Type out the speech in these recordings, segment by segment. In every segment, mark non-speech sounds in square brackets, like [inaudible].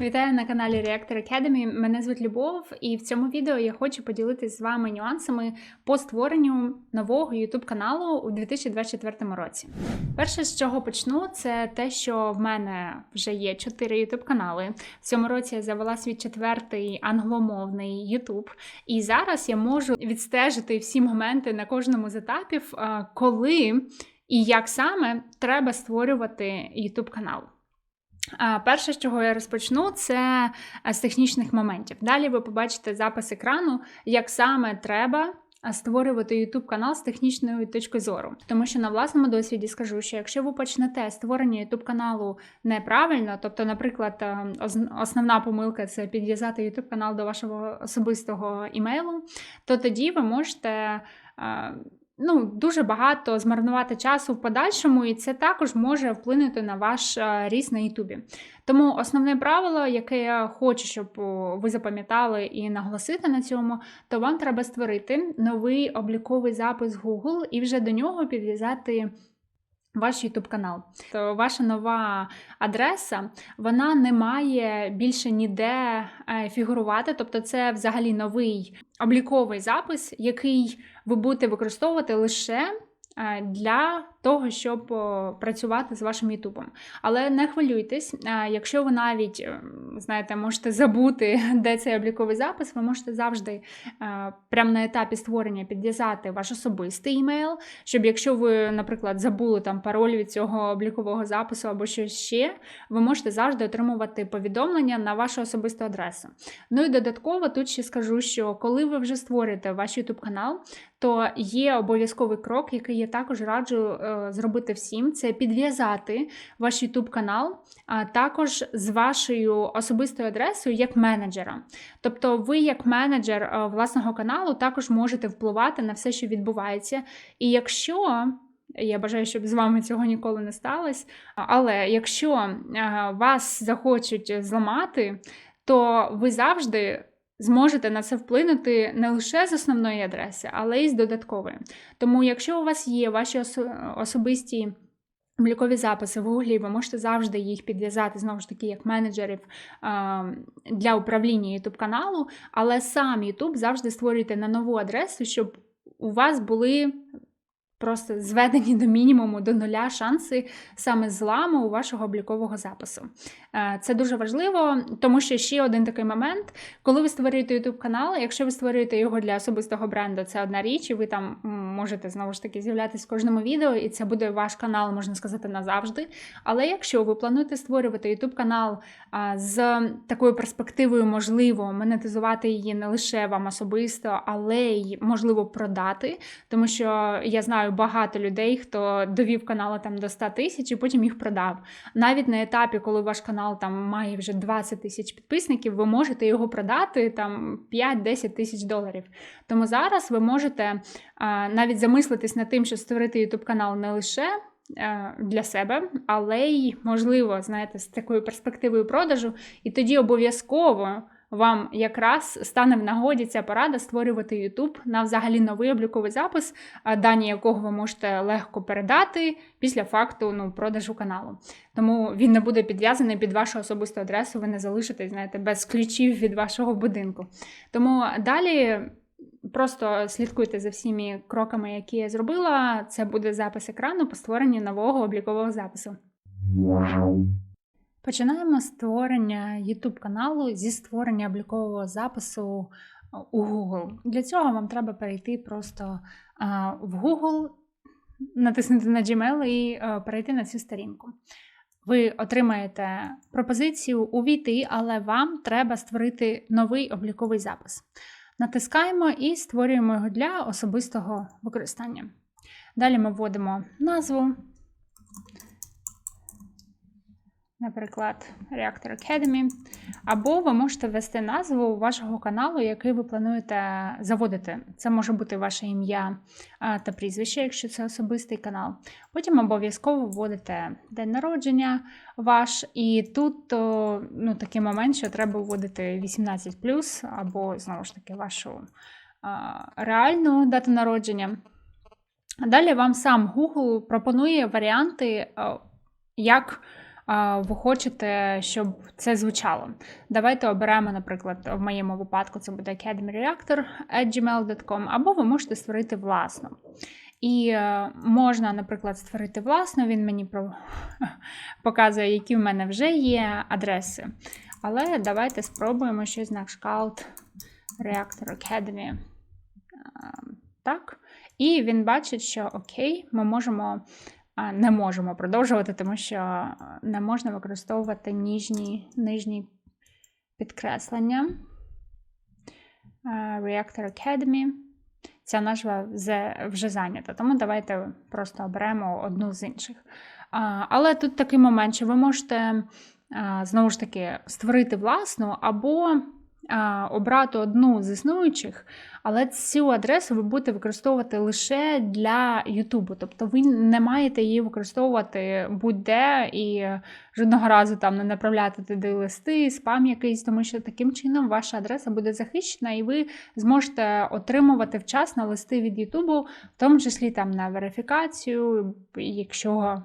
Вітаю на каналі Reactor Academy. Мене звуть Любов, і в цьому відео я хочу поділитися з вами нюансами по створенню нового YouTube каналу у 2024 році. Перше, з чого почну, це те, що в мене вже є 4 YouTube канали. В цьому році я завела свій четвертий англомовний YouTube, і зараз я можу відстежити всі моменти на кожному з етапів, коли і як саме треба створювати YouTube канал. Перше, з чого я розпочну, це з технічних моментів. Далі ви побачите запис екрану, як саме треба створювати YouTube канал з технічної точки зору. Тому що на власному досвіді скажу, що якщо ви почнете створення YouTube каналу неправильно, тобто, наприклад, основна помилка це підв'язати YouTube канал до вашого особистого імейлу, то тоді ви можете. Ну, дуже багато змарнувати часу в подальшому, і це також може вплинути на ваш е, ріст на Ютубі. Тому основне правило, яке я хочу, щоб ви запам'ятали і наголосити на цьому, то вам треба створити новий обліковий запис Google і вже до нього підв'язати. Ваш YouTube канал. То ваша нова адреса вона не має більше ніде е, фігурувати. Тобто, це взагалі новий обліковий запис, який ви будете використовувати лише е, для того, щоб працювати з вашим Ютубом. Але не хвилюйтесь, якщо ви навіть е, знаєте, можете забути, [laughs] де цей обліковий запис, ви можете завжди е, прямо на етапі створення підв'язати ваш особистий імейл, щоб якщо ви, наприклад, забули там пароль від цього облікового запису або щось ще, ви можете завжди отримувати повідомлення на вашу особисту адресу. Ну і додатково тут ще скажу, що коли ви вже створите ваш YouTube канал, то є обов'язковий крок, який я також раджу е, зробити всім: це підв'язати ваш YouTube канал, а також з вашою особистою адресою як менеджера. Тобто, ви, як менеджер е, власного каналу, також можете впливати на все, що відбувається. І якщо я бажаю, щоб з вами цього ніколи не сталося. Але якщо е, вас захочуть зламати, то ви завжди зможете на це вплинути не лише з основної адреси, але й з додаткової. Тому, якщо у вас є ваші особисті облікові записи в Гуглі, ви можете завжди їх підв'язати знову ж таки як менеджерів для управління YouTube каналу, але сам YouTube завжди створюйте на нову адресу, щоб у вас були просто зведені до мінімуму, до нуля шанси саме зламу у вашого облікового запису. Е, Це дуже важливо, тому що ще один такий момент, коли ви створюєте YouTube канал, якщо ви створюєте його для особистого бренду, це одна річ, і ви там можете знову ж таки з'являтися в кожному відео, і це буде ваш канал, можна сказати, назавжди. Але якщо ви плануєте створювати YouTube канал з такою перспективою, можливо, монетизувати її не лише вам особисто, але й можливо продати, тому що я знаю багато людей, хто довів канали там до 100 тисяч і потім їх продав. Навіть на етапі, коли ваш канал там має вже 20 тисяч підписників, ви можете його продати там 5-10 тисяч доларів. Тому зараз ви можете а, навіть замислитись над тим, щоб створити YouTube канал не лише. е, Для себе, але й можливо, знаєте, з такою перспективою продажу, і тоді обов'язково вам якраз стане в нагоді ця порада створювати YouTube на взагалі новий обліковий запис, дані якого ви можете легко передати після факту ну, продажу каналу. Тому він не буде підв'язаний під вашу особисту адресу, ви не залишитесь, знаєте, без ключів від вашого будинку. Тому далі. Просто слідкуйте за всіми кроками, які я зробила. Це буде запис екрану по створенню нового облікового запису. Починаємо створення YouTube каналу зі створення облікового запису у Google. Для цього вам треба перейти просто в Google, натиснути на Gmail і а, перейти на цю сторінку. Ви отримаєте пропозицію увійти, але вам треба створити новий обліковий запис. Натискаємо і створюємо його для особистого використання. Далі ми вводимо назву, наприклад, Reactor Academy, або ви можете ввести назву вашого каналу, який ви плануєте заводити. Це може бути ваше ім'я та прізвище, якщо це особистий канал. Потім обов'язково вводите день народження ваш, і тут ну, такий момент, що треба вводити 18 або знову ж таки вашу реальну дату народження. Далі вам сам Google пропонує варіанти, як ви хочете, щоб це звучало. Давайте оберемо, наприклад, в моєму випадку це буде Academy Reactor gmail.com, або ви можете створити власну. І е, можна, наприклад, створити власну, він мені [laughs] показує, які в мене вже є адреси. Але давайте спробуємо щось на кшталт Reactor Academy. Е, так. І він бачить, що окей, ми можемо. Не можемо продовжувати, тому що не можна використовувати ніжні, нижні підкреслення. Reactor Academy. Ця назва вже зайнята, тому давайте просто оберемо одну з інших. Але тут такий момент, що ви можете знову ж таки створити власну або обрати одну з існуючих, але цю адресу ви будете використовувати лише для Ютубу. Тобто ви не маєте її використовувати будь-де і жодного разу там не направляти туди листи, спам якийсь, тому що таким чином ваша адреса буде захищена, і ви зможете отримувати вчасно листи від Ютубу, в тому числі там на верифікацію, якщо.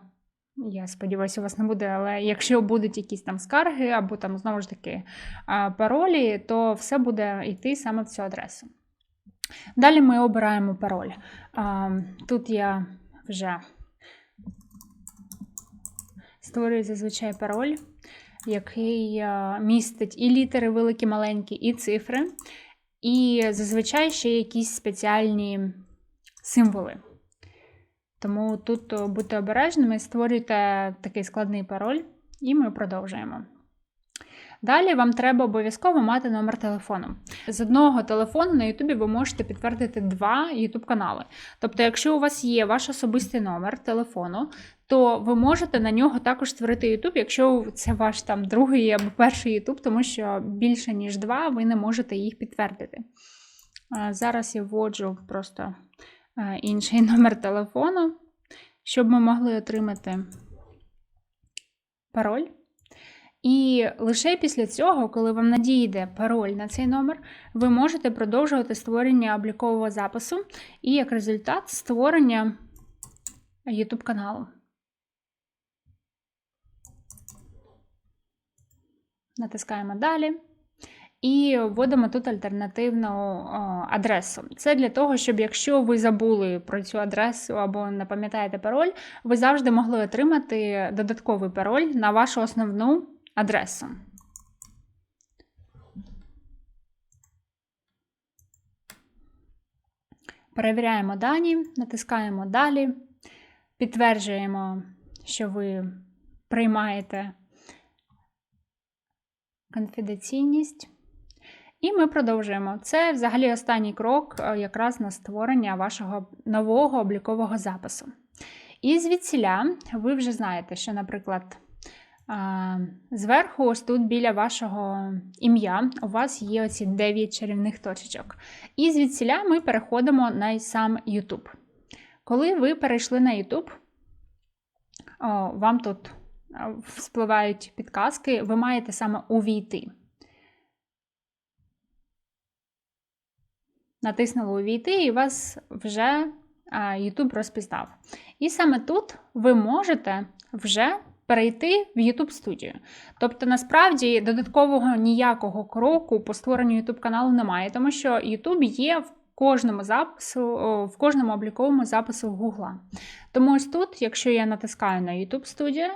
Я сподіваюся, у вас не буде, але якщо будуть якісь там скарги або там знову ж таки паролі, то все буде йти саме в цю адресу. Далі ми обираємо пароль. Тут я вже створюю зазвичай пароль, який містить і літери великі, маленькі, і цифри, і зазвичай ще якісь спеціальні символи. Тому тут будьте обережними, створюйте такий складний пароль, і ми продовжуємо. Далі вам треба обов'язково мати номер телефону. З одного телефону на Ютубі ви можете підтвердити два YouTube канали. Тобто, якщо у вас є ваш особистий номер телефону, то ви можете на нього також створити YouTube, якщо це ваш там другий або перший YouTube, тому що більше, ніж два, ви не можете їх підтвердити. Зараз я вводжу просто Е, інший [laughs] номер телефону, щоб ми могли отримати пароль. І лише після цього, коли вам надійде пароль на цей номер, ви можете продовжувати створення облікового запису і як результат створення YouTube каналу. Натискаємо далі. І вводимо тут альтернативну адресу. Це для того, щоб якщо ви забули про цю адресу або не пам'ятаєте пароль, ви завжди могли отримати додатковий пароль на вашу основну адресу. Перевіряємо дані, натискаємо Далі, підтверджуємо, що ви приймаєте конфіденційність. І ми продовжуємо. Це взагалі останній крок е, якраз на створення вашого нового облікового запису. І звідсіля ви вже знаєте, що, наприклад, зверху, ось тут біля вашого ім'я, у вас є оці 9 чарівних точечок. І звідсіля ми переходимо на сам YouTube. Коли ви перейшли на YouTube, вам тут вспливають підказки, ви маєте саме увійти. Натиснули увійти, і вас вже YouTube розпізнав. І саме тут ви можете вже перейти в YouTube студію. Тобто, насправді, додаткового ніякого кроку по створенню YouTube каналу немає, тому що YouTube є в кожному запису, в кожному обліковому запису Google. Тому ось тут, якщо я натискаю на YouTube студію,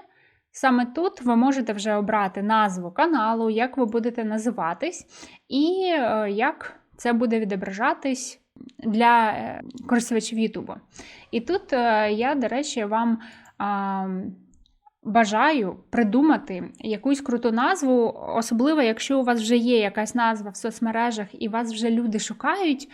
Саме тут ви можете вже обрати назву каналу, як ви будете називатись, і е, як це буде відображатись для е, користувачів Ютубу. І тут е, я, до речі, вам бажаю придумати якусь круту назву, особливо, якщо у вас вже є якась назва в соцмережах і вас вже люди шукають.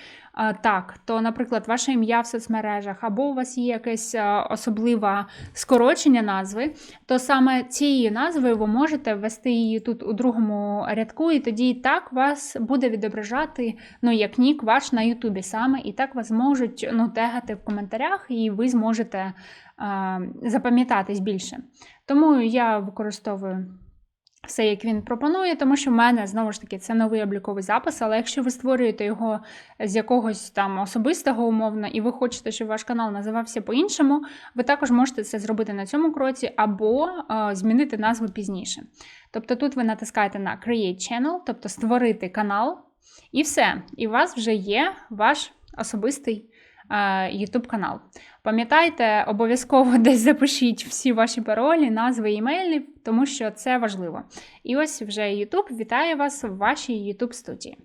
Так, то, наприклад, ваше ім'я в соцмережах, або у вас є якесь особливе скорочення назви, то саме цією назвою ви можете ввести її тут у другому рядку, і тоді так вас буде відображати ну, як нік ваш на Ютубі саме, і так вас можуть ну, тегати в коментарях, і ви зможете запам'ятатись більше. Тому я використовую все, як він пропонує, тому що в мене знову ж таки це новий обліковий запис. Але якщо ви створюєте його з якогось там особистого умовно, і ви хочете, щоб ваш канал називався по-іншому, ви також можете це зробити на цьому кроці або е, змінити назву пізніше. Тобто тут ви натискаєте на Create Channel, тобто створити канал, і все. І у вас вже є ваш особистий YouTube канал. Пам'ятайте, обов'язково [laughs] десь запишіть всі ваші паролі, назви імейлів, тому що це важливо. І ось вже YouTube вітає вас в вашій YouTube студії.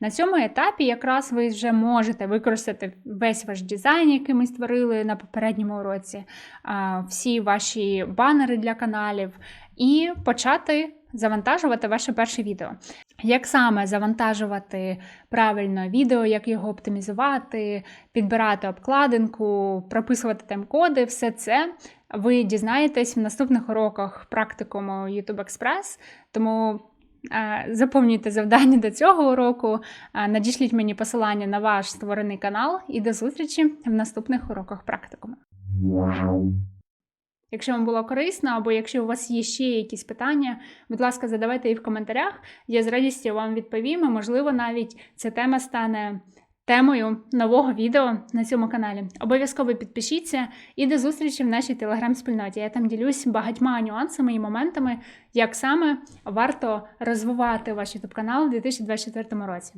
На цьому етапі якраз ви вже можете використати весь ваш дизайн, який ми створили на попередньому уроці, всі ваші банери для каналів, і почати завантажувати ваше перше відео. Як саме завантажувати правильно відео, як його оптимізувати, підбирати обкладинку, прописувати тайм-коди, все це ви дізнаєтесь в наступних уроках практикуму YouTube Express. Тому е, заповнюйте завдання до цього уроку, е, надішліть мені посилання на ваш створений канал і до зустрічі в наступних уроках практикуму. Якщо вам було корисно, або якщо у вас є ще якісь питання, будь ласка, задавайте їх в коментарях. Я з радістю вам відповім. і, Можливо, навіть ця тема стане темою нового відео на цьому каналі. Обов'язково підпишіться і до зустрічі в нашій телеграм-спільноті. Я там ділюсь багатьма нюансами і моментами, як саме варто розвивати ваш YouTube канал у 2024 році.